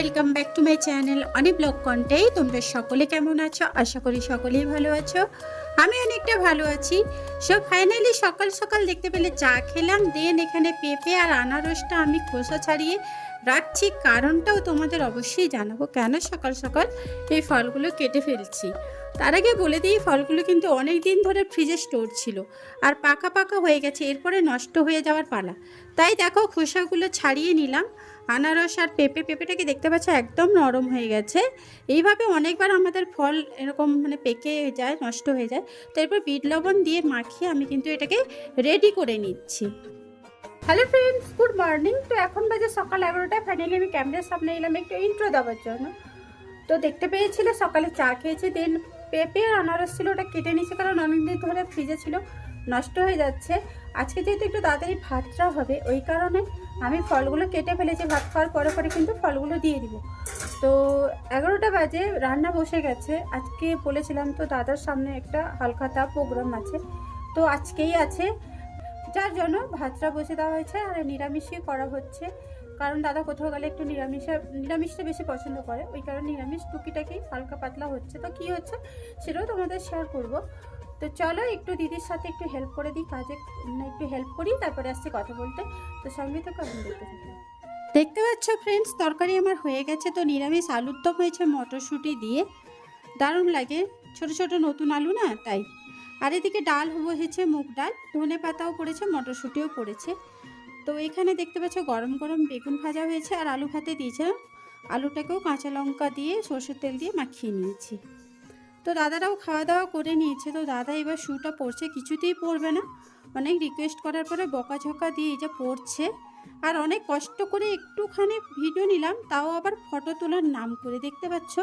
Welcome back to my channel অনেক blog কন্টেই তোমরা সকলে কেমন আছো? আশা করি সকলেই ভালো আছো। আমি অনেকটা ভালো আছি। সো ফাইনালি সকাল সকাল দেখতে পেলে চা খেলাম দেন এখানে পেঁপে আর আনারসটা আমি খোসা ছাড়িয়ে রাখছি। কারণটাও তোমাদের অবশ্যই জানাব কেন সকাল সকাল এই ফলগুলো কেটে ফেলছি। তার আগে বলে দিই ফলগুলো কিন্তু অনেক দিন ধরে ফ্রিজে স্টোর ছিল আর পাকা পাকা হয়ে গেছে, এরপরে নষ্ট হয়ে যাওয়ার পালা। তাই দেখো খোসাগুলো ছাড়িয়ে নিলাম। আনারস আর পেঁপে পেঁপেটাকে দেখতে পাচ্ছ একদম নরম হয়ে গেছে। এইভাবে অনেকবার আমাদের ফল এরকম মানে পেকে যায়, নষ্ট হয়ে যায়। তো এরপর বিট লবণ দিয়ে মাখিয়ে আমি কিন্তু এটাকে রেডি করে নিচ্ছি। হ্যালো ফ্রেন্ডস গুড মর্নিং তো এখন বাজে সকাল এগারোটায় ফাইনালি আমি ক্যামেরার সামনে এলাম একটু ইন্ট্রো দেওয়ার জন্য। তো দেখতে পেয়েছিল সকালে চা খেয়েছি দেন পেঁপে আর আনারস ছিল, ওটা কেটে নিয়েছি কারণ অনেকদিন ধরে ফ্রিজে ছিল। নষ্ট হয়ে যাচ্ছে। আজকে যেহেতু একটু তাড়াতাড়ি ভাতটা হবে, ওই কারণে আমি ফলগুলো কেটে ফেলেছি, ভাত খাওয়ার পরে পরে কিন্তু ফলগুলো দিয়ে দিব। তো এগারোটা বাজে, রান্না বসে গেছে। আজকে বলেছিলাম তো দাদার সামনে একটা হালখাতা প্রোগ্রাম আছে। তো আজকেই আছে। যার জন্য ভাতটা বসে দেওয়া হয়েছে আর নিরামিষই করা হচ্ছে। কারণ দাদা কোথাও গেলে একটু নিরামিষে, নিরামিষটা বেশি পছন্দ করে। ওই কারণে নিরামিষ টুকিটাকি হালকা পাতলা হচ্ছে। তো কী হচ্ছে সেটাও তোমাদের শেয়ার করব। তো চলো একটু দিদির সাথে একটু হেল্প করে দিই, কাজে একটু হেল্প করি, তারপরে আসছি কথা বলতে। তো সঙ্গে তো কেমন দেখতে থাকি। দেখতে পাচ্ছ ফ্রেন্ডস তরকারি আমার হয়ে গেছে, তো নিরামিষ আলুর দম হয়েছে মটরশুঁটি দিয়ে। দারুণ লাগে, ছোট ছোট নতুন আলু না, তাই। আর এদিকে ডাল হয়েছে মুগ ডাল, ধনে পাতাও পড়েছে, মটরশুঁটিও পড়েছে। তো এখানে দেখতে পাচ্ছ গরম গরম বেগুন ভাজা হয়েছে, আর আলু ভাতে দিয়েছিলাম। আলুটাকেও কাঁচা লঙ্কা দিয়ে সর্ষের তেল দিয়ে মাখিয়ে নিয়েছি। তো দাদারাও খাওয়া দাওয়া করে নিয়েছে। তো দাদা এবার শ্যুটা পরছে, কিছুতেই পরবে না। অনেক রিকোয়েস্ট করার পরে বকাঝকা দিয়ে যে পড়ছে আর অনেক কষ্ট করে একটুখানি ভিডিও নিলাম, তাও আবার ফটো তোলার নাম করে। দেখতে পাচ্ছ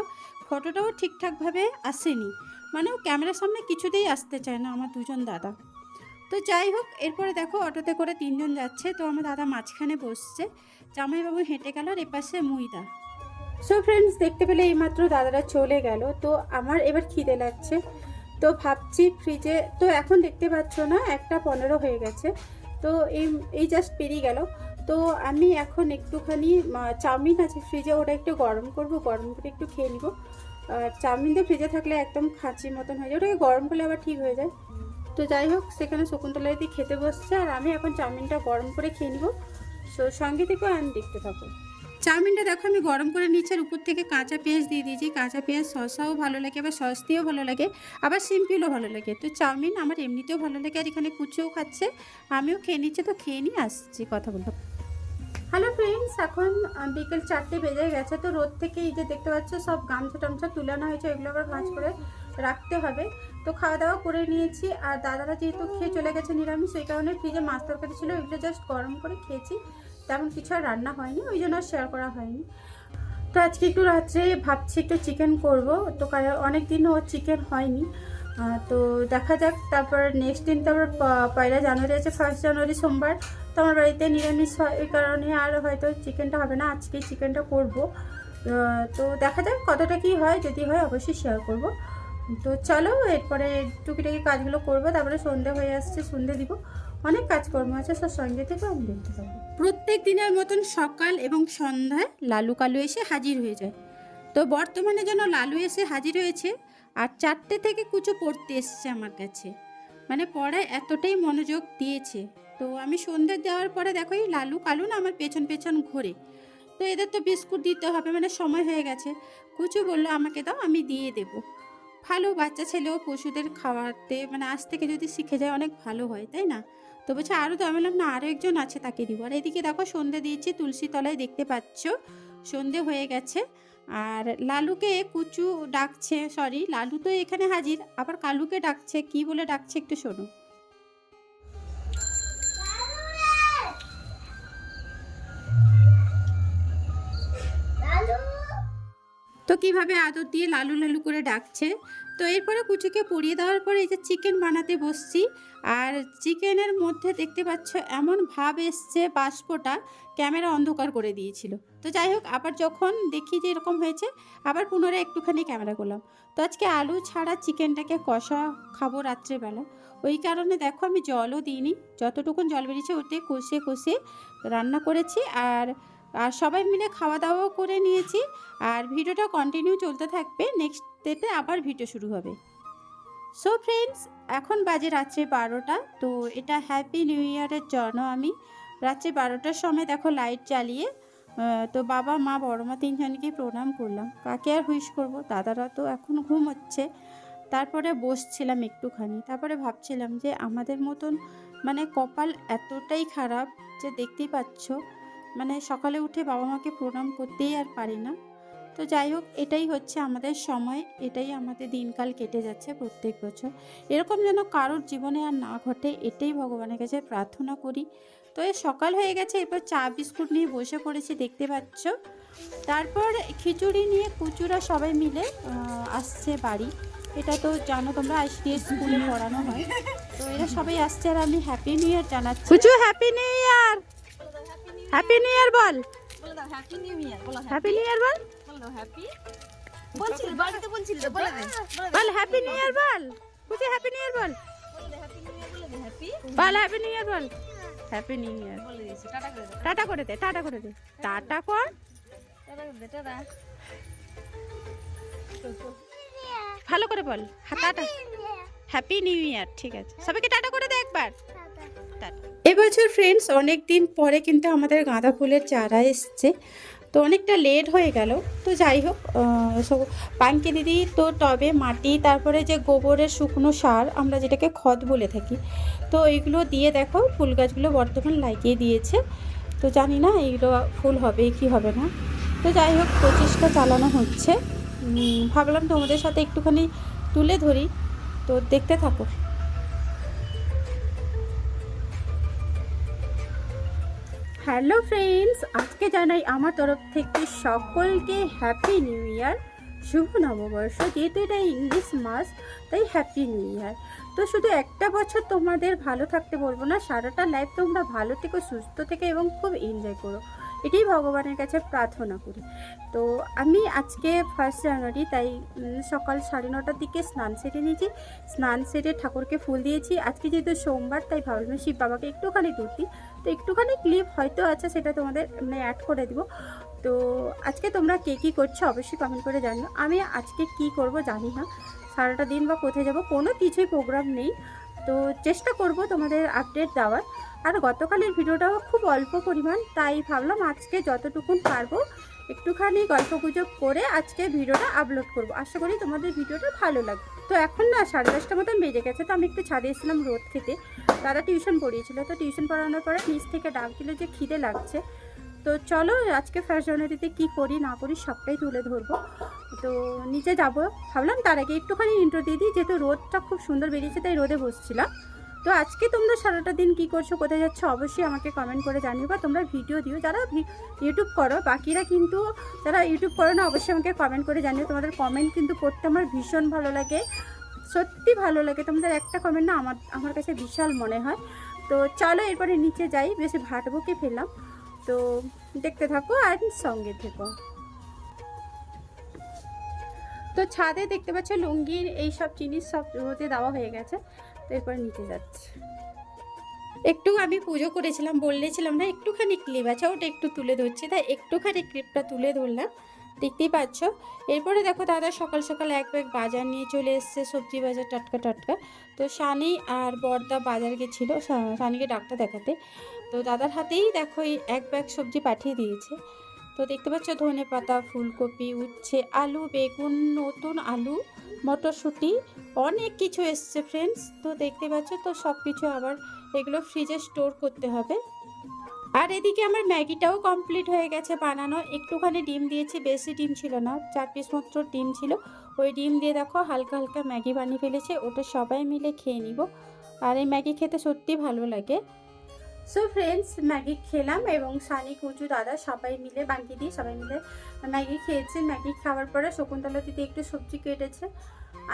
ফটোটাও ঠিকঠাকভাবে আসেনি। মানে ও ক্যামেরার সামনে কিছুতেই আসতে চায় না আমার দুজন দাদা। তো যাই হোক, এরপরে দেখো অটোতে করে তিনজন যাচ্ছে। তো আমার দাদা মাঝখানে বসছে। জামাইবাবু হেঁটে গেল আর এপাশে মুইদা সো ফ্রেন্ডস দেখতে পেলে এইমাত্র দাদারা চলে গেল। তো আমার এবার খিদে লাগছে। তো ভাবছি ফ্রিজে তো এখন দেখতে পাচ্ছ না, একটা পনেরো হয়ে গেছে। তো এই এই জাস্ট পেরিয়ে গেল। তো আমি এখন একটুখানি চাউমিন আছে ফ্রিজে ওটা একটু গরম করব, গরম করে একটু খেয়ে নিব। আর চাউমিন তো ফ্রিজে থাকলে একদম খাঁচি মতন হয়ে যায়। ওটাকে গরম করলে আবার ঠিক হয়ে যায়। তো যাই হোক, সেখানে শকুন্তলা দিদি খেতে বসছে, আর আমি এখন চাউমিনটা গরম করে খেয়ে নিব। সো সঙ্গে থেকে আমি দেখতে থাকো চাউমিনটা দেখো, আমি গরম করে নিচ্ছি আর উপর থেকে কাঁচা পেঁয়াজ দিয়ে দিয়েছি। কাঁচা পেঁয়াজ শসাও ভালো লাগে, আবার সস দিয়েও ভালো লাগে, আবার সিম্পলও ভালো লাগে। তো চাউমিন আমার এমনিতেও ভালো লাগে আর এখানে কুচিও খাচ্ছে। আমিও খেয়ে নিচ্ছি, তো খেয়ে নিয়ে আসছি, কথা বলব। হ্যালো ফ্রেন্ডস এখন বিকেল চারটে বেজে গেছে, তো রোদ থেকে এই যে দেখতে পাচ্ছ, সব গামছা টামছা তুলানো হয়েছে এগুলো আবার ভাঁজ করে রাখতে হবে। তো খাওয়া দাওয়া করে নিয়েছি, আর দাদারা যেহেতু খেয়ে চলে গেছে নিরামিষ সেই কারণে ফ্রিজে মাছ তরকারি ছিল এগুলো জাস্ট গরম করে খেয়েছি। তেমন কিছু আর রান্না হয়নি, ওই জন্য শেয়ার করা হয়নি। তো আজকে একটু রাত্রে ভাবছি একটু চিকেন করব, তো কারণ অনেক ও চিকেন হয়নি। তো দেখা যাক, তারপর নেক্সট দিন তারপর পয়লা জানুয়ারি আছে ফার্স্ট জানুয়ারি সোমবার, তো আমার বাড়িতে নিরামিষ হয় ওই কারণে আর হয়তো চিকেনটা হবে না, আজকে চিকেনটা করব। তো দেখা যাক কতটা কি হয়, যদি হয় অবশ্যই শেয়ার করব। তো চলো, এরপরে টুকিটাকি কাজগুলো করব, তারপরে সন্ধে হয়ে আসছে, সন্ধে দিব। অনেক কাজকর্ম আছে, সব সঙ্গে থেকে আমি দেখতে পাবো প্রত্যেক দিনের মতন সকাল এবং সন্ধ্যায় লালু কালু এসে হাজির হয়ে যায়। তো বর্তমানে যেন লালু এসে হাজির হয়েছে, আর চারটে থেকে কুচো পড়তে এসছে আমার কাছে। মানে পড়ায় এতটাই মনোযোগ দিয়েছে। তো আমি সন্ধ্যে দেওয়ার পরে দেখো এই লালু কালু না আমার পেছন পেছন ঘোরে। তো এদের তো বিস্কুট দিতে হবে মানে সময় হয়ে গেছে। কুচু বলল, আমাকে দাও, আমি দিয়ে দেবো। ভালো বাচ্চা ছেলেও পশুদের খাওয়াতে মানে আজ থেকে যদি শিখে যায়, অনেক ভালো হয়, তাই না? তো বলছে আরও তো আমি বললাম না আরও একজন আছে তাকে দিব। আর এদিকে দেখো সন্ধে দিয়েছি তুলসী তলায় দেখতে পাচ্ছ সন্ধে হয়ে গেছে। আর লালুকে কুচু ডাকছে সরি লালু তো এখানে হাজির আবার কালুকে ডাকছে কি বলে ডাকছে একটু শোনো। তো কীভাবে আদর দিয়ে লালু লালু করে ডাকছে? তো এরপরে কুচুকে পরিয়ে দেওয়ার পরে এই যে চিকেন বানাতে বসছি। আর চিকেনের মধ্যে দেখতে পাচ্ছ এমন ভাব এসছে বাষ্পটা ক্যামেরা অন্ধকার করে দিয়েছিল। তো যাই হোক, আবার যখন দেখি যে এরকম হয়েছে, আবার পুনরায় একটুখানি ক্যামেরা করলাম। তো আজকে আলু ছাড়া চিকেনটাকে কষা খাব রাত্রেবেলা। ওই কারণে দেখো আমি জলও দিইনি, যতটুকুন জল বেরিয়েছে ওতে কষে কষে রান্না করেছি। আর আর সবাই মিলে খাওয়া দাওয়াও করে নিয়েছি। আর ভিডিওটা কন্টিনিউ চলতে থাকবে। নেক্সট ডেতে আবার ভিডিও শুরু হবে। সো ফ্রেন্ডস এখন বাজে রাত্রে বারোটা, তো এটা হ্যাপি নিউ ইয়ারের জন্য আমি রাত্রে বারোটার সময় দেখো লাইট জ্বালিয়ে তো বাবা, মা, বড় মা তিনজনকে প্রণাম করলাম। কাকে আর হুইশ করব? দাদারা তো এখন ঘুম হচ্ছে। তারপরে বসছিলাম একটুখানি। তারপরে ভাবছিলাম যে আমাদের মতন মানে কপাল এতটাই খারাপ যে দেখতেই পাচ্ছ মানে সকালে উঠে বাবা মাকে প্রণাম করতেই আর পারি না। তো যাই হোক এটাই হচ্ছে আমাদের সময় এটাই আমাদের দিনকাল কেটে যাচ্ছে প্রত্যেক বছর। এরকম যেন কারোর জীবনে আর না ঘটে এটাই ভগবানের কাছে প্রার্থনা করি। তো এ সকাল হয়ে গেছে এরপর চা বিস্কুট নিয়ে বসে পড়েছি দেখতে পাচ্ছ। তারপর খিচুড়ি নিয়ে কুচুরা সবাই মিলে আসছে বাড়ি। এটা তো জানো তোমরা আজকে স্কুলে পড়ানো হয়। তো এরা সবাই আসছে আর আমি হ্যাপি নিউ ইয়ার জানাচ্ছি। Kuchu happy new year happy new year বল। বলে হ্যাপি নিউ ইয়ার বলো হ্যাপি নিউ ইয়ার বল। হ্যাপি বলছিল বাড়িতে বলছিল বলে দে বল হ্যাপি নিউ ইয়ার বল। কুচু হ্যাপি নিউ ইয়ার বল। হ্যাপি নিউ ইয়ার বলে হ্যাপি বল হ্যাপি নিউ ইয়ার বল। হ্যাপি নিউ ইয়ার টাটা করে দে টাটা। করে দে টাটা করে টাটা টাটা টাটা ভালো করে বল হ্যাঁ, টাটা। হ্যাপি নিউ ইয়ার ঠিক আছে। সবাইকে টাটা করে দে একবার। এবছর ফ্রেন্ডস অনেক দিন পরে কিন্তু আমাদের গাঁদা ফুলের চারা এসছে। তো অনেকটা লেট হয়ে গেল। তো যাই হোক সব- পাঙ্কি দিদি তো টবে মাটি, তারপরে যে গোবরের শুকনো সার আমরা যেটাকে খত বলে থাকি, তো এইগুলো দিয়ে দেখো ফুল গাছগুলো বর্তমান লাগিয়ে দিয়েছে। তো জানি না এইগুলো ফুল হবে কি হবে না। তো যাই হোক, প্রচেষ্টা চালানো হচ্ছে। ভাবলাম তোমাদের সাথে একটুখানি তুলে ধরি। তো দেখতে থাকো। হ্যালো ফ্রেন্ডস, আজকে জানাই আমার তরফ থেকে সকলকে হ্যাপি নিউ ইয়ার শুভ নববর্ষ, যেহেতু এটা ইংলিশ মাস তাই হ্যাপি নিউ ইয়ার তো শুধু একটা বছর তোমাদের ভালো থাকতে বলব না, সারাটা লাইফ তোমরা ভালো থেকো, সুস্থ থেকে এবং খুব এনজয় করো। এটাই ভগবানের কাছে প্রার্থনা করি। তো আমি আজকে ফার্স্ট জানুয়ারি তাই সকাল সাড়ে নটার দিকে স্নান সেরে নিয়েছি। স্নান সেরে ঠাকুরকে ফুল দিয়েছি। আজকে যেহেতু সোমবার, তাই ভাবলাম শিব বাবাকে একটুখানি দুধ দিই। তো একটুখানি ক্লিপ হয়তো আছে, সেটা তোমাদের মানে অ্যাড করে দিব। তো আজকে তোমরা কে কী করছ অবশ্যই কমেন্ট করে জানিও। আমি আজকে কি করব জানি না। সারাটা দিন বা কোথায় যাব, কোনো কিছুই প্রোগ্রাম নেই। তো চেষ্টা করব তোমাদের আপডেট দেওয়ার। আর গতকালের ভিডিওটাও খুব অল্প পরিমাণ, তাই ভাবলাম আজকে যতটুকুন পারব একটুখানি গল্প গুজব করে আজকে ভিডিওটা আপলোড করব। আশা করি তোমাদের ভিডিওটা ভালো লাগবে। তো এখন না, সাড়ে দশটা মতন বেজে গেছে, তো আমি একটু ছাদে এসেছিলাম রোদ খেতে দাদা টিউশন পড়িয়েছিল, তো টিউশন পড়ানোর পরে নিচ থেকে ডাক দিল যে খিদে লাগছে। তো চলো আজকে ফার্স্ট জানুয়ারিতে কী করি না করি সবটাই তুলে ধরবো। তো নিচে যাব, ভাবলাম তার আগে একটুখানি ইন্ট্রো দিয়ে দিই, যেহেতু রোদটা খুব সুন্দর বেরিয়েছে, তাই রোদে বসছিলাম। তো আজকে তোমরা সারাটা দিন কী করছ, কোথায় যাচ্ছ, অবশ্যই আমাকে কমেন্ট করে জানিও বা তোমরা ভিডিও দিও। যারা ইউটিউব করো, বাকিরা কিন্তু যারা ইউটিউব করো না, অবশ্যই আমাকে কমেন্ট করে জানিও। তোমাদের কমেন্ট কিন্তু পড়তে আমার ভীষণ ভালো লাগে। সত্যি ভালো লাগে। তোমাদের একটা কমেন্ট না আমার আমার কাছে বিশাল মনে হয়। তো চলো এরপরে নিচে যাই। বেশি ভাট বকে ফেললাম। তো দেখতে থাকো আর সঙ্গে থেকো। তো ছাদে দেখতে পাচ্ছ লুঙ্গির এই সব জিনিস সব রোদে দেওয়া হয়ে গেছে। এরপরে নিচে যাচ্ছে। একটু আমি পুজো করেছিলাম বললেছিলাম না, একটুখানি ক্লিপ আছে, ওটা একটু তুলে ধরছি। তাই একটুখানি ক্লিপটা তুলে ধরলাম, দেখতেই পাচ্ছ? এরপরে দেখো দাদা সকাল সকাল এক ব্যাগ বাজার নিয়ে চলে এসছে, সবজি বাজার টাটকা টাটকা। তো সানি আর বর্দা বাজার গেছিল সানিকে ডাক্তার দেখাতে। তো দাদার হাতেই দেখো এই এক ব্যাগ সবজি পাঠিয়ে দিয়েছে। তো দেখতে পাচ্ছ ধনে পাতা, ফুলকপি, উচ্ছে, আলু, বেগুন, নতুন আলু, মটরশুঁটি, অনেক কিছু এসছে ফ্রেন্ডস তো দেখতে পাচ্ছ তো সব কিছু আবার এগুলো ফ্রিজে স্টোর করতে হবে। আর এদিকে আমার ম্যাগিটাও কমপ্লিট হয়ে গেছে বানানো। একটুখানি ডিম দিয়েছি, বেশি ডিম ছিল না, চার পিস মাত্র ডিম ছিল। ওই ডিম দিয়ে দেখো হালকা হালকা ম্যাগি বানিয়ে ফেলেছে, ওটা সবাই মিলে খেয়ে নিব। আর এই ম্যাগি খেতে সত্যি ভালো লাগে। সো ফ্রেন্ডস ম্যাগি খেলাম এবং সানি, কুচু, দাদা সবাই মিলে, বাঙ্কি দিয়ে সবাই মিলে ম্যাগি খেয়েছে। ম্যাগি খাওয়ার পরে শকুন্তলা দিদি একটু সবজি কেটেছে।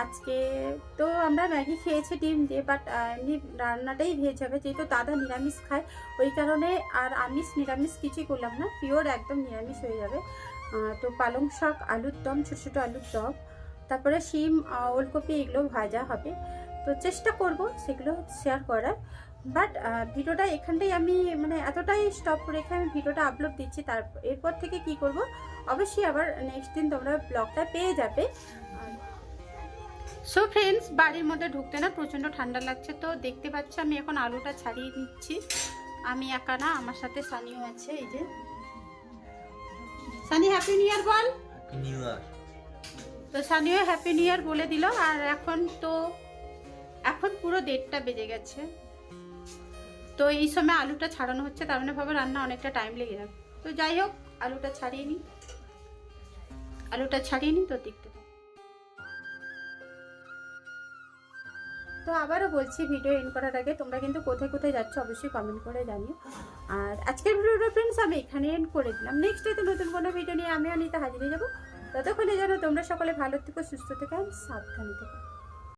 আজকে তো আমরা ম্যাগি খেয়েছি ডিম দিয়ে বাট এমনি রান্নাটাই ভেজ হবে। যেহেতু দাদা নিরামিষ খায়, ওই কারণে আর আমিষ, নিরামিষ কিছুই করলাম না। পিওর একদম নিরামিষ হয়ে যাবে। তো পালং শাক, আলুর দম, ছোটো ছোটো আলুর দম, তারপরে শিম ওলকপি, এগুলো ভাজা হবে। তো চেষ্টা করব সেগুলো শেয়ার করার। বাট ভিডিওটা এখানটাই আমি মানে এতটাই স্টপ রেখে আমি ভিডিওটা আপলোড দিচ্ছি। তার এরপর থেকে কি করব? অবশ্যই আবার নেক্সট দিন তোমরা ব্লগটা পেয়ে যাবে। সো ফ্রেন্ডস বাড়ির মধ্যে ঢুকতে না প্রচণ্ড ঠান্ডা লাগছে। তো দেখতে পাচ্ছ আমি এখন আলুটা ছাড়িয়ে নিচ্ছি। আমি একা না আমার সাথে সানিও আছে এই যে। সানি হ্যাপি নিউ ইয়ার বল। নিউ ইয়ার তো সানিও হ্যাপি নিউ ইয়ার বলে দিল। আর এখন তো এখন পুরো দেড়টা বেজে গেছে। তো এই সময় আলুটা ছাড়ানো হচ্ছে, তার মানে ভাবে রান্না অনেকটা টাইম লেগে যাবে। তো যাই হোক, আলুটা ছাড়িয়ে নিই। আলুটা ছাড়িয়ে নিই, তো দেখতে। তো আবারও বলছি ভিডিও এন্ড করার আগে তোমরা কিন্তু কোথায় কোথায় যাচ্ছ অবশ্যই কমেন্ট করে জানিও। আর আজকের ভিডিওটা ফ্রেন্ডস আমি এখানে এন্ড করে দিলাম। নেক্সট তো নতুন কোনো ভিডিও নিয়ে আমি অনিতা হাজির যাব। ততক্ষণে যেন তোমরা সকলে ভালো থেকো, সুস্থ থেকো সাবধানে থেকো।